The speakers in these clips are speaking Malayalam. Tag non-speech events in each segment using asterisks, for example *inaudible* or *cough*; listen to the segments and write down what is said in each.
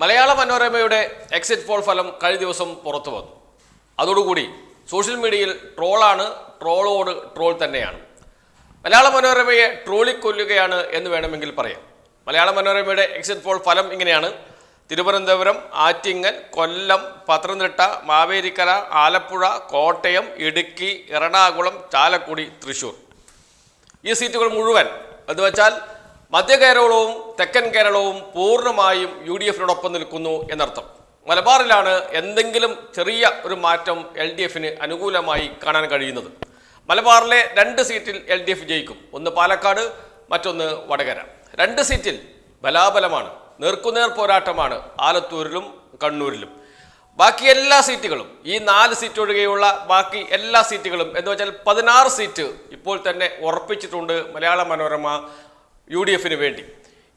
മലയാള മനോരമയുടെ എക്സിറ്റ് പോൾ ഫലം കഴിഞ്ഞ ദിവസം പുറത്തു വന്നു. അതോടുകൂടി സോഷ്യൽ മീഡിയയിൽ ട്രോളാണ് ട്രോളോട് ട്രോൾ തന്നെയാണ്. മലയാള മനോരമയെ ട്രോളിക്കൊല്ലുകയാണ് എന്ന് വേണമെങ്കിൽ പറയാം. മലയാള മനോരമയുടെ എക്സിറ്റ് പോൾ ഫലം ഇങ്ങനെയാണ്. തിരുവനന്തപുരം ആറ്റിങ്ങൽ കൊല്ലം പത്തനംതിട്ട മാവേലിക്കര ആലപ്പുഴ കോട്ടയം ഇടുക്കി എറണാകുളം ചാലക്കുടി തൃശൂർ ഈ സീറ്റുകൾ മുഴുവൻ എന്ന് വെച്ചാൽ മധ്യ കേരളവും തെക്കൻ കേരളവും പൂർണമായും യു ഡി എഫിനോടൊപ്പം നിൽക്കുന്നു എന്നർത്ഥം. മലബാറിലാണ് എന്തെങ്കിലും ചെറിയ ഒരു മാറ്റം എൽ ഡി എഫിന് അനുകൂലമായി കാണാൻ കഴിയുന്നത്. മലബാറിലെ രണ്ട് സീറ്റിൽ എൽ ഡി എഫ് ജയിക്കും. ഒന്ന് പാലക്കാട് മറ്റൊന്ന് വടകര. രണ്ട് സീറ്റിൽ ബലാബലമാണ്. നേർക്കുനേർ പോരാട്ടമാണ് ആലത്തൂരിലും കണ്ണൂരിലും. ബാക്കി എല്ലാ സീറ്റുകളും ഈ നാല് സീറ്റ് ഒഴികെയുള്ള ബാക്കി എല്ലാ സീറ്റുകളും എന്ന് വെച്ചാൽ പതിനാറ് സീറ്റ് ഇപ്പോൾ തന്നെ ഉറപ്പിച്ചിട്ടുണ്ട് മലയാള മനോരമ യു ഡി എഫിന് വേണ്ടി.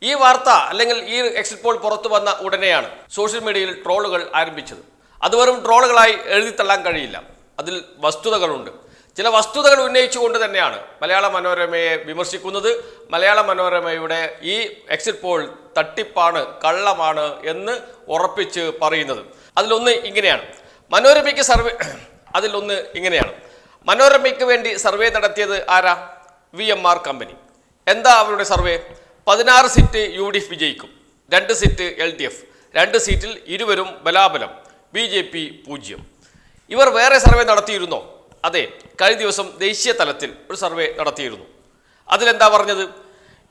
ഈ വാർത്ത അല്ലെങ്കിൽ ഈ എക്സിറ്റ് പോൾ പുറത്തു വന്ന ഉടനെയാണ് സോഷ്യൽ മീഡിയയിൽ ട്രോളുകൾ ആരംഭിച്ചത്. അത് വെറും ട്രോളുകളായി എഴുതിത്തള്ളാൻ കഴിയില്ല. അതിൽ വസ്തുതകളുണ്ട്. ചില വസ്തുതകൾ ഉന്നയിച്ചുകൊണ്ട് തന്നെയാണ് മലയാള മനോരമയെ വിമർശിക്കുന്നത്. മലയാള മനോരമയുടെ ഈ എക്സിറ്റ് പോൾ തട്ടിപ്പാണ് കള്ളമാണ് എന്ന് ഉറപ്പിച്ച് പറയുന്നത്. അതിലൊന്ന് ഇങ്ങനെയാണ്. മനോരമയ്ക്ക് സർവേ *clears throat* അതിലൊന്ന് ഇങ്ങനെയാണ്. മനോരമയ്ക്ക് വേണ്ടി സർവേ നടത്തിയത് ആരാ? V M R company. എന്താ അവരുടെ സർവേ? പതിനാറ് സീറ്റ് യു ഡി എഫ് വിജയിക്കും. രണ്ട് സീറ്റ് എൽ ഡി എഫ്. രണ്ട് സീറ്റിൽ ഇരുവരും ബലാബലം. ബി ജെ പി പൂജ്യം. ഇവർ വേറെ സർവേ നടത്തിയിരുന്നോ? അതെ കഴിഞ്ഞ ദിവസം ദേശീയ തലത്തിൽ ഒരു സർവേ നടത്തിയിരുന്നു. അതിലെന്താ പറഞ്ഞത്?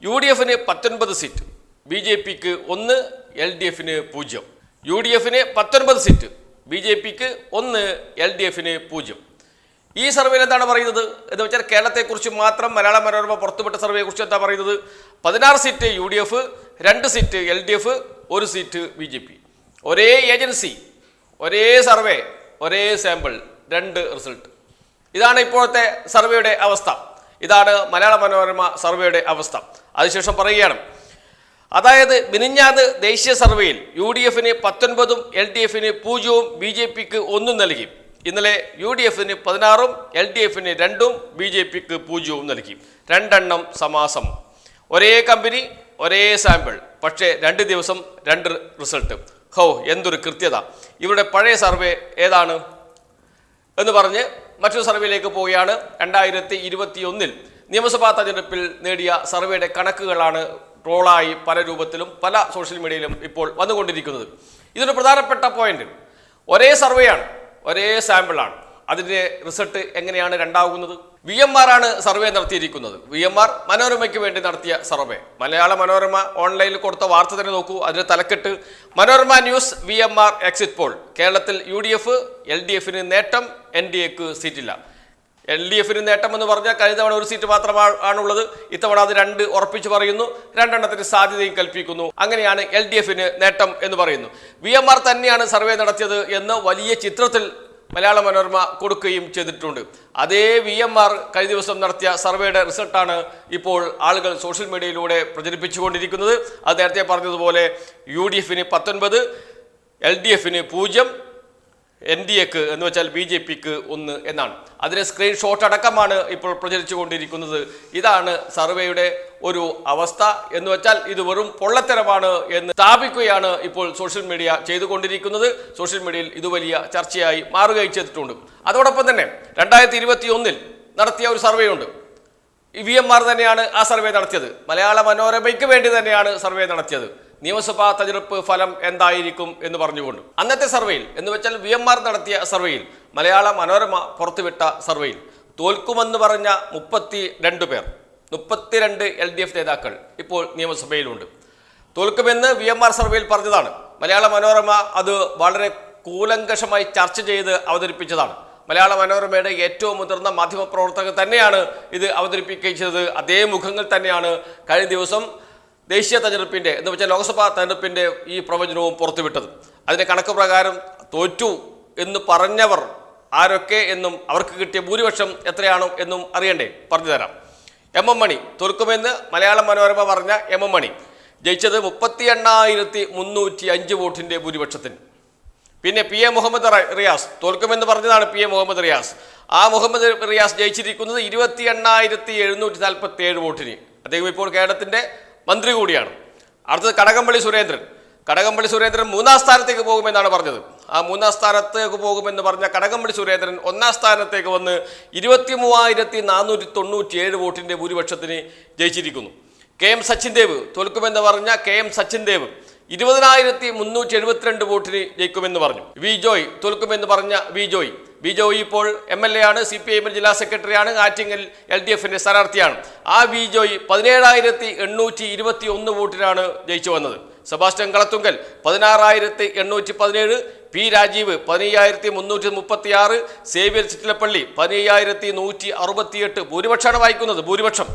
യു ഡി എഫിന് പത്തൊൻപത് സീറ്റ് ബി ജെ പിക്ക് ഒന്ന് എൽ ഡി എഫിന് പൂജ്യം. യു ഡി എഫിന് പത്തൊൻപത് സീറ്റ് ബി ജെ പിക്ക് ഒന്ന് എൽ ഡി എഫിന് പൂജ്യം. ഈ സർവേയിൽ എന്താണ് പറയുന്നത്? എന്ന് വെച്ചാൽ കേരളത്തെക്കുറിച്ച് മാത്രം മലയാള മനോരമ പുറത്തുവിട്ട സർവേയെക്കുറിച്ച് എന്താ പറയുന്നത്? പതിനാറ് സീറ്റ് യു ഡി എഫ് രണ്ട് സീറ്റ് എൽ ഡി എഫ് ഒരു സീറ്റ് ബി ജെ പി ഒരേ ഏജൻസി ഒരേ സർവേ ഒരേ സാമ്പിൾ രണ്ട് റിസൾട്ട്. ഇതാണ് ഇപ്പോഴത്തെ സർവേയുടെ അവസ്ഥ. ഇതാണ് മലയാള മനോരമ സർവേയുടെ അവസ്ഥ. അതിനുശേഷം പറയുകയാണ്. അതായത് മിനിഞ്ഞാന്ന് ദേശീയ സർവേയിൽ യു ഡി എഫിന് പത്തൊൻപതും എൽ ഡി എഫിന് പൂജ്യവും ബി ജെ പിക്ക് ഒന്നും നൽകി. ഇന്നലെ യു ഡി എഫിന് പതിനാറും എൽ ഡി എഫിന് രണ്ടും ബി ജെ പിക്ക് പൂജ്യവും നൽകി. രണ്ടെണ്ണം സമാസം. ഒരേ കമ്പനി ഒരേ സാമ്പിൾ. പക്ഷേ രണ്ട് ദിവസം രണ്ട് റിസൾട്ട്. ഹോ എന്തൊരു കൃത്യത. ഇവിടെ പഴയ സർവേ ഏതാണ്? എന്ന് പറഞ്ഞ് മറ്റൊരു സർവേയിലേക്ക് പോവുകയാണ്. രണ്ടായിരത്തി ഇരുപത്തി ഒന്നിൽ നിയമസഭാ തെരഞ്ഞെടുപ്പിൽ നേടിയ സർവേയുടെ കണക്കുകളാണ് ട്രോളായി പല രൂപത്തിലും പല സോഷ്യൽ മീഡിയയിലും ഇപ്പോൾ വന്നുകൊണ്ടിരിക്കുന്നത്. ഇതൊരു പ്രധാനപ്പെട്ട പോയിന്റ്. ഒരേ സർവേയാണ്. ഒരേ സാമ്പിളാണ്. അതിന്റെ റിസൾട്ട് എങ്ങനെയാണ് രണ്ടാകുന്നത്? വി എം ആർ ആണ് സർവേ നടത്തിയിരിക്കുന്നത്. വി എം ആർ മനോരമയ്ക്ക് വേണ്ടി നടത്തിയ സർവേ. മലയാള മനോരമ ഓൺലൈനിൽ കൊടുത്ത വാർത്ത തന്നെ നോക്കൂ. അതിന് തലക്കെട്ട്. Manorama news V M R exit poll. കേരളത്തിൽ U D F L D എഫിന് നേട്ടം എൻ ഡി എക്ക് സീറ്റില്ല. എൽ ഡി എഫിന് നേട്ടമെന്ന് പറഞ്ഞാൽ കഴിഞ്ഞ തവണ ഒരു സീറ്റ് മാത്രമാണ് ആണുള്ളത്. ഇത്തവണ അത് രണ്ട് ഉറപ്പിച്ചു പറയുന്നു. രണ്ടെണ്ണത്തിന് സാധ്യതയും കൽപ്പിക്കുന്നു. അങ്ങനെയാണ് എൽ ഡി എഫിന് നേട്ടം എന്ന് പറയുന്നു. വി എം ആർ തന്നെയാണ് സർവേ നടത്തിയത് എന്ന് വലിയ ചിത്രത്തിൽ മലയാള മനോരമ കൊടുക്കുകയും ചെയ്തിട്ടുണ്ട്. അതേ വി എം ആർ കഴിഞ്ഞ ദിവസം നടത്തിയ സർവേയുടെ റിസൾട്ടാണ് ഇപ്പോൾ ആളുകൾ സോഷ്യൽ മീഡിയയിലൂടെ പ്രചരിപ്പിച്ചുകൊണ്ടിരിക്കുന്നത്. അത് നേരത്തെ പറഞ്ഞതുപോലെ യു ഡി എഫിന് പത്തൊൻപത് എൽ ഡി എഫിന് പൂജ്യം എൻ ഡി എക്ക് എന്ന് വെച്ചാൽ ബി ജെ പിക്ക് ഒന്ന് എന്നാണ്. അതിന് സ്ക്രീൻഷോട്ട് അടക്കമാണ് ഇപ്പോൾ പ്രചരിച്ചു കൊണ്ടിരിക്കുന്നത് ഇതാണ് സർവേയുടെ ഒരു അവസ്ഥ എന്ന് വെച്ചാൽ ഇത് വെറും പൊള്ളത്തരമാണ് എന്ന് സ്ഥാപിക്കുകയാണ് ഇപ്പോൾ സോഷ്യൽ മീഡിയ ചെയ്തുകൊണ്ടിരിക്കുന്നത്. സോഷ്യൽ മീഡിയയിൽ ഇത് വലിയ ചർച്ചയായി മാറുകയും ചെയ്തിട്ടുണ്ട്. അതോടൊപ്പം തന്നെ രണ്ടായിരത്തി ഇരുപത്തി ഒന്നിൽ നടത്തിയ ഒരു സർവേ ഉണ്ട് വി എം ആർ തന്നെയാണ് ആ സർവേ നടത്തിയത്. മലയാള മനോരമയ്ക്ക് വേണ്ടി തന്നെയാണ് സർവേ നടത്തിയത്. നിയമസഭാ തെരഞ്ഞെടുപ്പ് ഫലം എന്തായിരിക്കും എന്ന് പറഞ്ഞുകൊണ്ട്. അന്നത്തെ സർവേയിൽ എന്ന് വെച്ചാൽ വി എം ആർ നടത്തിയ സർവേയിൽ മലയാള മനോരമ പുറത്തുവിട്ട സർവേയിൽ തോൽക്കുമെന്ന് പറഞ്ഞ മുപ്പത്തി രണ്ട് പേർ മുപ്പത്തിരണ്ട് എൽ ഡി എഫ് നേതാക്കൾ ഇപ്പോൾ നിയമസഭയിലുണ്ട്. തോൽക്കുമെന്ന് വി എം ആർ സർവേയിൽ പറഞ്ഞതാണ്. മലയാള മനോരമ അത് വളരെ കൂലങ്കഷമായി ചർച്ച ചെയ്ത് അവതരിപ്പിച്ചതാണ്. മലയാള മനോരമയുടെ ഏറ്റവും മുതിർന്ന മാധ്യമപ്രവർത്തകർ തന്നെയാണ് ഇത് അവതരിപ്പിക്കുകയും ചെയ്തത്. അതേ മുഖങ്ങൾ തന്നെയാണ് കഴിഞ്ഞ ദിവസം ദേശീയ തെരഞ്ഞെടുപ്പിന്റെ എന്ന് വെച്ചാൽ ലോക്സഭാ തെരഞ്ഞെടുപ്പിന്റെ ഈ പ്രവചനവും പുറത്തുവിട്ടത്. അതിന്റെ കണക്ക് പ്രകാരം തോറ്റു എന്ന് പറഞ്ഞവർ ആരൊക്കെ എന്നും അവർക്ക് കിട്ടിയ ഭൂരിപക്ഷം എത്രയാണോ എന്നും അറിയണ്ടേ? പറഞ്ഞു തരാം. എം എം മണി തോൽക്കുമെന്ന് മലയാള മനോരമ പറഞ്ഞ എം എം മണി ജയിച്ചത് മുപ്പത്തി എണ്ണായിരത്തി മുന്നൂറ്റി അഞ്ച് വോട്ടിന്റെ ഭൂരിപക്ഷത്തിന്. പിന്നെ പി എ മുഹമ്മദ് റിയാസ് തോൽക്കുമെന്ന് പറഞ്ഞതാണ് പി എ മുഹമ്മദ് റിയാസ്. ആ മുഹമ്മദ് റിയാസ് ജയിച്ചിരിക്കുന്നത് ഇരുപത്തി എണ്ണായിരത്തി എഴുന്നൂറ്റി നാൽപ്പത്തി ഏഴ് വോട്ടിന്. അദ്ദേഹം ഇപ്പോൾ കേരളത്തിന്റെ മന്ത്രി കൂടിയാണ്. അടുത്തത് കടകംപള്ളി സുരേന്ദ്രൻ. കടകംപള്ളി സുരേന്ദ്രൻ മൂന്നാം സ്ഥാനത്തേക്ക് പോകുമെന്നാണ് പറഞ്ഞത്. ആ മൂന്നാം സ്ഥാനത്തേക്ക് പോകുമെന്ന് പറഞ്ഞ കടകംപള്ളി സുരേന്ദ്രൻ ഒന്നാം സ്ഥാനത്തേക്ക് വന്ന് ഇരുപത്തി മൂവായിരത്തി നാനൂറ്റി തൊണ്ണൂറ്റി ഏഴ് വോട്ടിന്റെ ഭൂരിപക്ഷത്തിന് ജയിച്ചിരിക്കുന്നു. കെ എം സച്ചിൻ ദേവ് തോൽക്കുമെന്ന് പറഞ്ഞ കെ എം സച്ചിൻ ദേവ് ഇരുപതിനായിരത്തി മുന്നൂറ്റി എഴുപത്തിരണ്ട് വോട്ടിന് ജയിക്കുമെന്ന് പറഞ്ഞു. വി ജോയ് തോൽക്കുമെന്ന് പറഞ്ഞ വി ജോയ് വി ജോയ് ഇപ്പോൾ എം എൽ എ ആണ് സി പി ഐ എമ്മിൽ ജില്ലാ സെക്രട്ടറിയാണ് ആറ്റിങ്ങൽ എൽ ഡി എഫിന്റെ സ്ഥാനാർത്ഥിയാണ്. ആ വി ജോയ് പതിനേഴായിരത്തി എണ്ണൂറ്റി ഇരുപത്തി ഒന്ന് വോട്ടിനാണ് ജയിച്ചു വന്നത്. സെബാസ്റ്റ്യൻ കളത്തുങ്കൽ പതിനാറായിരത്തി എണ്ണൂറ്റി പതിനേഴ് പി രാജീവ് പതിനയ്യായിരത്തി മുന്നൂറ്റി മുപ്പത്തി ആറ് സേവ്യർ ചിറ്റിലപ്പള്ളി പതിനയ്യായിരത്തി നൂറ്റി അറുപത്തിയെട്ട്. ഭൂരിപക്ഷമാണ് വായിക്കുന്നത് ഭൂരിപക്ഷം.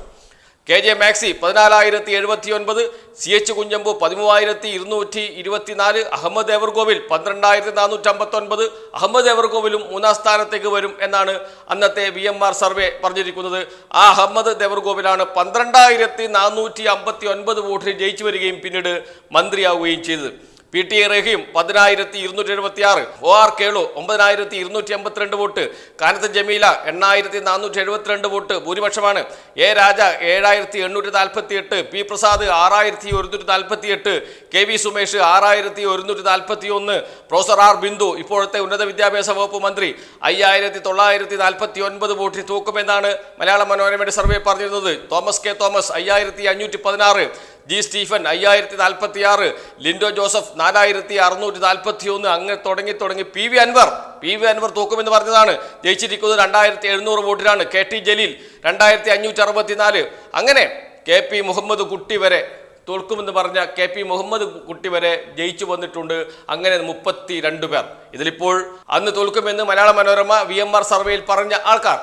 കെ ജെ മാക്സി പതിനാലായിരത്തി എഴുപത്തി ഒൻപത് സി എച്ച് കുഞ്ഞമ്പു പതിമൂവായിരത്തി ഇരുന്നൂറ്റി ഇരുപത്തിനാല് അഹമ്മദ് എവർഗോവിൽ പന്ത്രണ്ടായിരത്തി നാനൂറ്റി അമ്പത്തൊൻപത് അഹമ്മദ് എവർഗോവിലും മൂന്നാം സ്ഥാനത്തേക്ക് വരും എന്നാണ് അന്നത്തെ വി എം ആർ സർവേ പറഞ്ഞിരിക്കുന്നത്. ആ അഹമ്മദ് ദേവർഗോവിലാണ് പന്ത്രണ്ടായിരത്തി നാനൂറ്റി അമ്പത്തി ഒൻപത് വോട്ടിൽ ജയിച്ചു വരികയും പിന്നീട് മന്ത്രിയാവുകയും ചെയ്തത്. പി ടി എ റഹീം പതിനായിരത്തി ഇരുന്നൂറ്റി എഴുപത്തി ആറ് ഒ ആർ കേളു ഒമ്പതിനായിരത്തി ഇരുന്നൂറ്റി എൺപത്തിരണ്ട് വോട്ട് കാനത്ത് ജമീല എണ്ണായിരത്തി നാനൂറ്റി എഴുപത്തിരണ്ട് വോട്ട് ഭൂരിപക്ഷമാണ് എ രാജ ഏഴായിരത്തി എണ്ണൂറ്റി നാൽപ്പത്തി എട്ട് പി പ്രസാദ് ആറായിരത്തി ഒരുന്നൂറ്റി നാൽപ്പത്തി എട്ട് കെ വി സുമേഷ് ആറായിരത്തി ഒരുന്നൂറ്റി നാൽപ്പത്തി ഒന്ന് പ്രൊഫസർ ആർ ബിന്ദു ഇപ്പോഴത്തെ ഉന്നത വിദ്യാഭ്യാസ വകുപ്പ് മന്ത്രി അയ്യായിരത്തി തൊള്ളായിരത്തി നാൽപ്പത്തി ഒൻപത് വോട്ടിൽ തൂക്കുമെന്നാണ് മലയാള മനോരമയുടെ സർവേ പറഞ്ഞിരുന്നത്. തോമസ് കെ തോമസ് അയ്യായിരത്തി അഞ്ഞൂറ്റി പതിനാറ് ജി സ്റ്റീഫൻ അയ്യായിരത്തി നാൽപ്പത്തി ആറ് ലിൻഡോ ജോസഫ് നാലായിരത്തി അറുന്നൂറ്റി നാൽപ്പത്തി ഒന്ന് അങ്ങനെ തുടങ്ങി തുടങ്ങി P V Anvar. P V Anvar തൂക്കുമെന്ന് പറഞ്ഞതാണ്. ജയിച്ചിരിക്കുന്നത് രണ്ടായിരത്തി എഴുന്നൂറ് വോട്ടിലാണ് കെ ടി ജലീൽ രണ്ടായിരത്തി അഞ്ഞൂറ്റി അറുപത്തിനാല്. അങ്ങനെ കെ പി മുഹമ്മദ് കുട്ടി വരെ തോൽക്കുമെന്ന് പറഞ്ഞ കെ പി മുഹമ്മദ് കുട്ടി വരെ ജയിച്ചു വന്നിട്ടുണ്ട്. അങ്ങനെ മുപ്പത്തി രണ്ട് പേർ. ഇതിലിപ്പോൾ അന്ന് തോൽക്കുമെന്ന് Malayala Manorama V M R സർവേയിൽ പറഞ്ഞ ആൾക്കാർ.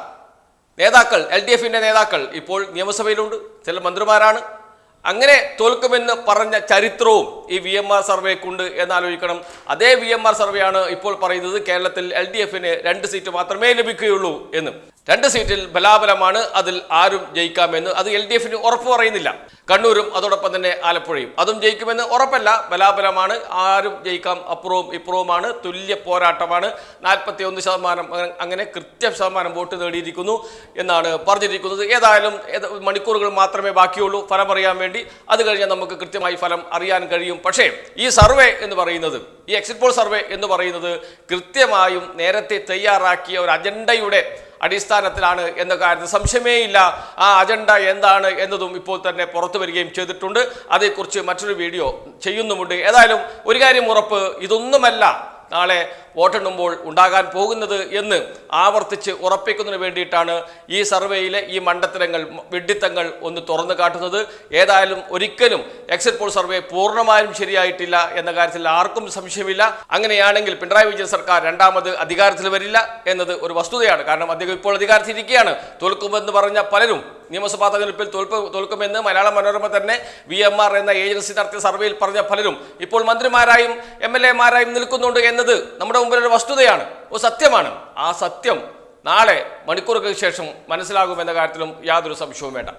നേതാക്കൾ എൽ ഡി എഫിന്റെ നേതാക്കൾ ഇപ്പോൾ നിയമസഭയിലുണ്ട്. ചില മന്ത്രിമാരാണ്. അങ്ങനെ തോൽക്കുമെന്ന് പറഞ്ഞ ചരിത്രവും ഈ വി എം ആർ സർവേക്കുണ്ട് എന്നാലോചിക്കണം. അതേ വി എം ആർ സർവേയാണ് ഇപ്പോൾ പറയുന്നത് കേരളത്തിൽ എൽ ഡി എഫിന് രണ്ട് സീറ്റ് മാത്രമേ ലഭിക്കുകയുള്ളൂ എന്ന്. രണ്ട് സീറ്റിൽ ബലാബലമാണ് അതിൽ ആരും ജയിക്കാമെന്ന് അത് എൽ ഡി എഫിന് ഉറപ്പ് പറയുന്നില്ല. കണ്ണൂരും അതോടൊപ്പം തന്നെ ആലപ്പുഴയും. അതും ജയിക്കുമെന്ന് ഉറപ്പല്ല ബലാബലമാണ് ആരും ജയിക്കാം അപ്പുറവും ഇപ്പുറവുമാണ് തുല്യ പോരാട്ടമാണ്. നാൽപ്പത്തി ഒന്ന് ശതമാനം അങ്ങനെ- കൃത്യം ശതമാനം വോട്ട് നേടിയിരിക്കുന്നു എന്നാണ് പറഞ്ഞിരിക്കുന്നത്. ഏതായാലും ഏത് മണിക്കൂറുകൾ മാത്രമേ ബാക്കിയുള്ളൂ ഫലം അറിയാൻ വേണ്ടി. അത് കഴിഞ്ഞാൽ നമുക്ക് കൃത്യമായി ഫലം അറിയാൻ കഴിയും. പക്ഷേ ഈ സർവേ എന്ന് പറയുന്നത് ഈ എക്സിറ്റ് പോൾ സർവേ എന്ന് പറയുന്നത് കൃത്യമായും നേരത്തെ തയ്യാറാക്കിയ ഒരു അജണ്ടയുടെ അടിസ്ഥാനത്തിലാണ് എന്ന കാര്യത്തിൽ സംശയമേ ഇല്ല ആ അജണ്ട എന്താണ് എന്നതും ഇപ്പോൾ തന്നെ പുറത്തു വരികയും ചെയ്തിട്ടുണ്ട്. അതേക്കുറിച്ച് മറ്റൊരു വീഡിയോ ചെയ്യുന്നുമുണ്ട്. ഏതായാലും ഒരു കാര്യം ഉറപ്പ് ഇതൊന്നുമല്ല. നാളെ വോട്ടെണ്ണുമ്പോൾ ഉണ്ടാകാൻ പോകുന്നത് എന്ന് ആവർത്തിച്ച് ഉറപ്പിക്കുന്നതിന് വേണ്ടിയിട്ടാണ് ഈ സർവേയിലെ ഈ മണ്ടത്തരങ്ങൾ വിഡിത്തങ്ങൾ ഒന്ന് തുറന്നു കാട്ടുന്നത്. ഏതായാലും ഒരിക്കലും എക്സിറ്റ് പോൾ സർവേ പൂർണമായും ശരിയായിട്ടില്ല എന്ന കാര്യത്തിൽ ആർക്കും സംശയമില്ല. അങ്ങനെയാണെങ്കിൽ പിണറായി വിജയൻ സർക്കാർ രണ്ടാമത് അധികാരത്തിൽ വരില്ല എന്നത് ഒരു വസ്തുതയാണ്. കാരണം അദ്ദേഹം ഇപ്പോൾ അധികാരത്തിൽ ഇരിക്കുകയാണ് തോൽക്കുമെന്ന് പറഞ്ഞ പലരും നിയമസഭാ തെരഞ്ഞെടുപ്പിൽ തോൽപ്പ് തോൽക്കുമെന്ന് മലയാള മനോരമ തന്നെ വി എം ആർ എന്ന ഏജൻസി നടത്തിയ സർവേയിൽ പറഞ്ഞ പലരും ഇപ്പോൾ മന്ത്രിമാരായും എം എൽ എമാരായും നിൽക്കുന്നുണ്ട് എന്നത് നമ്മുടെ നമ്മുടെ മുമ്പിലൊരു വസ്തുതയാണ് ഒരു സത്യമാണ്. ആ സത്യം നാളെ മണിക്കൂറുകൾക്ക് ശേഷം മനസ്സിലാകുമെന്ന കാര്യത്തിലും യാതൊരു സംശയവും വേണ്ട.